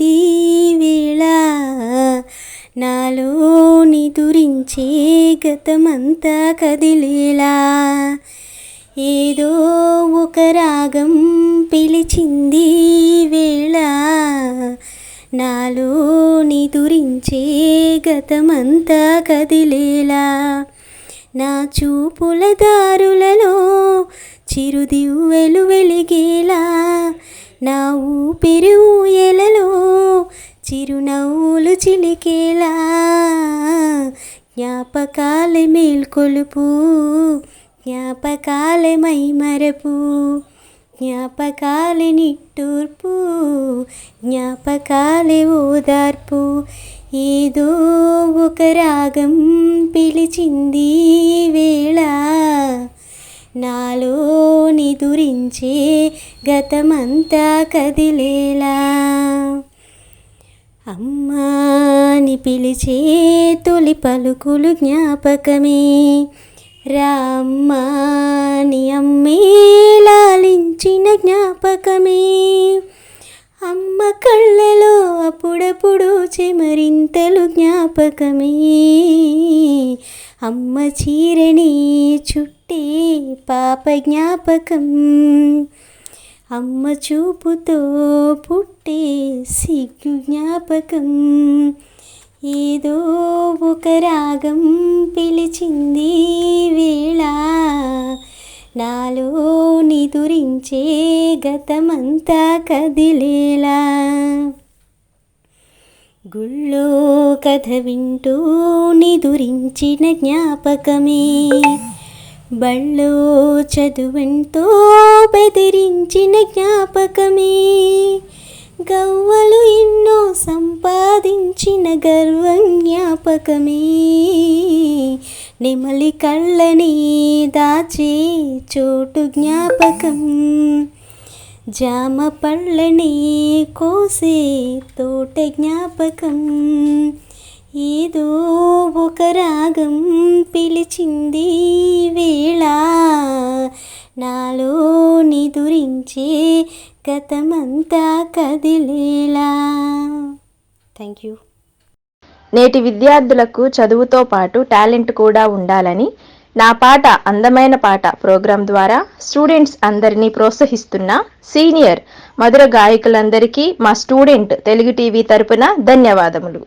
వచ్చింది వేళ నాలోని దురించే గతమంతా కదిలేలా ఏదో ఒక రాగం పిలిచింది వేళ నాలోని దురించే గతమంతా కదిలేలా నా చూపుల దారులలో చిరుదివ్వెలు వెలిగేలా నా ఊపిరి ఊయలలో చిరునవ్వులు చిలికేలా జ్ఞాపకాలే మేల్కొలుపు జ్ఞాపకాల మైమరపు జ్ఞాపకాలే నిట్టూర్పు జ్ఞాపకాల ఓదార్పు. ఏదో ఒక రాగం పిలిచింది వేళ నాలో నిదురించే గతమంతా కదిలేలా. అమ్మాని పిలిచే తొలి పలుకులు జ్ఞాపకమే. రామ్మాని అమ్మే లాలించిన జ్ఞాపకమే. అమ్మ కళ్ళలో అప్పుడప్పుడు చెమరింతలు జ్ఞాపకమే. అమ్మ చీరని చుట్టే పాప జ్ఞాపకం అమ్మ చూపుతో పుట్టే సిగ్గు జ్ఞాపకం. ఏదో ఒక రాగం పిలిచింది వేళ. నాలో నిదురించే గతమంతా కదిలేలా గుళ్ళో కథ వింటూ నిదురించిన జ్ఞాపకమే. బళ్ళో చదువంతో బెదిరించిన జ్ఞాపకమే. గవ్వలు ఎన్నో సంపాదించిన గర్వం జ్ఞాపకమే. నెమలి కళ్ళని దాచే చోటు జ్ఞాపకం. జామ పళ్ళని కోసే తోట జ్ఞాపకం. ఏదో ఒక రాగం పిలిచింది వేళ. నాలో నిదురించే గతమంతా కదిలేలా. థ్యాంక్ యూ నేటి విద్యార్థులకు చదువుతో పాటు టాలెంట్ కూడా ఉండాలని నా పాట అందమైన పాట ప్రోగ్రాం ద్వారా స్టూడెంట్స్ అందరినీ ప్రోత్సహిస్తున్న సీనియర్ మధుర గాయకులందరికీ మా స్టూడెంట్ తెలుగు టీవీ తరపున ధన్యవాదములు.